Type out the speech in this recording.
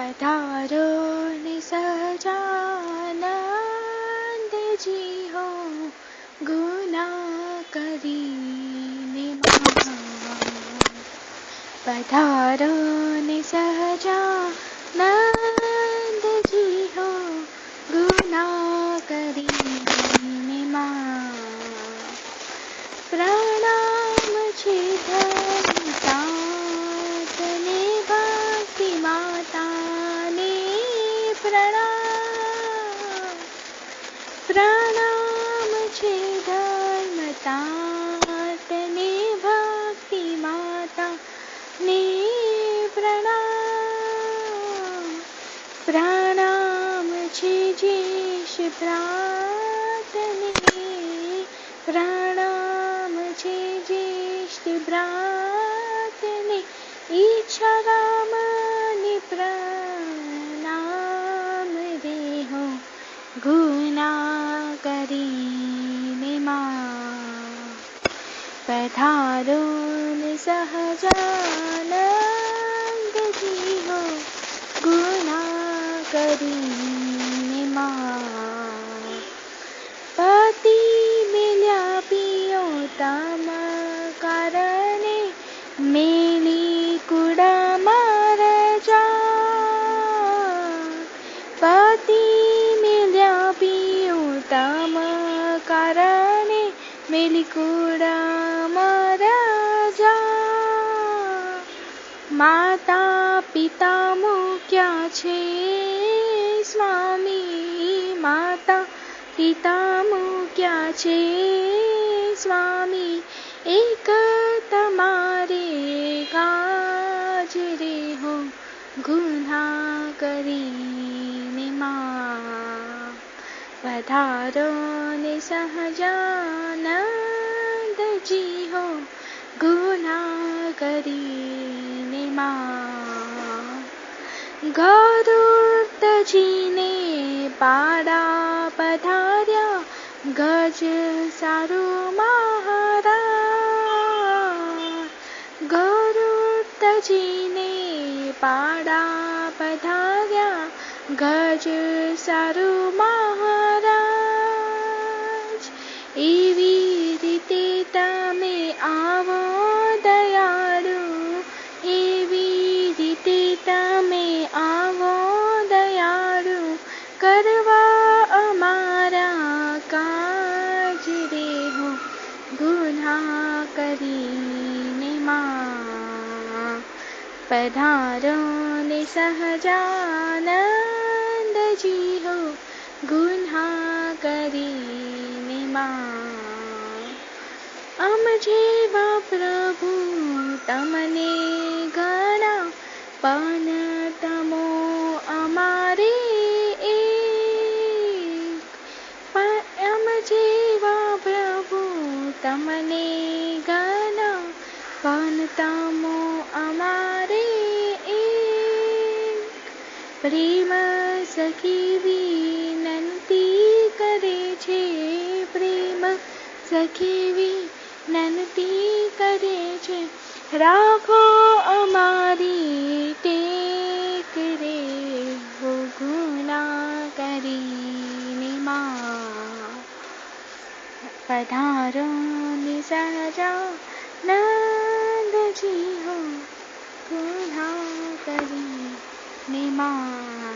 पधारो नि सजनान्दे जी हो गुना करी निमा पधारो नि प्रणाम धर्मतानि भक्ति माता प्रण प्रणाम ज्येष्ठ प्राणाम ज्येष्ठ इच्छा रामनि प्र करीमा पधारोन सहजानंद जी हो गुना करीमा पति मिल्या पियो तम करने मेली कुड़ा मार जा पति ત્રિકુડામ રાજા માતા પિતા મૂક્યા છે સ્વામી માતા પિતા મૂક્યા છે સ્વામી धारो ने सहजानजिहो गुनागरी गरिणे मा गरुत जिने पधार्या गज सारु माहारा गौरु पाड़ा गज सारु महाराज इवी रीते तामे आवो दयालु इवी तामे आवो दयालु करवा अमारा काज रे हो गुना करीने माँ पधारो ने सहजाना जी हो गुन्हा करीने માં આમ જેવા પ્રભુ તમને ઘણા પણ તમો અમારે એક આમ જેવા પ્રભુ તમને ઘણા પણ તમો અમારે એક પ્રેમ સખી વિનંતી કરે છે પ્રેમ સખી વિનંતી કરે છે રાખો અમારી ટેક રે હો ગુના કરીને માં પધારો ને સજા નાદજી હો ગુના કરીને માં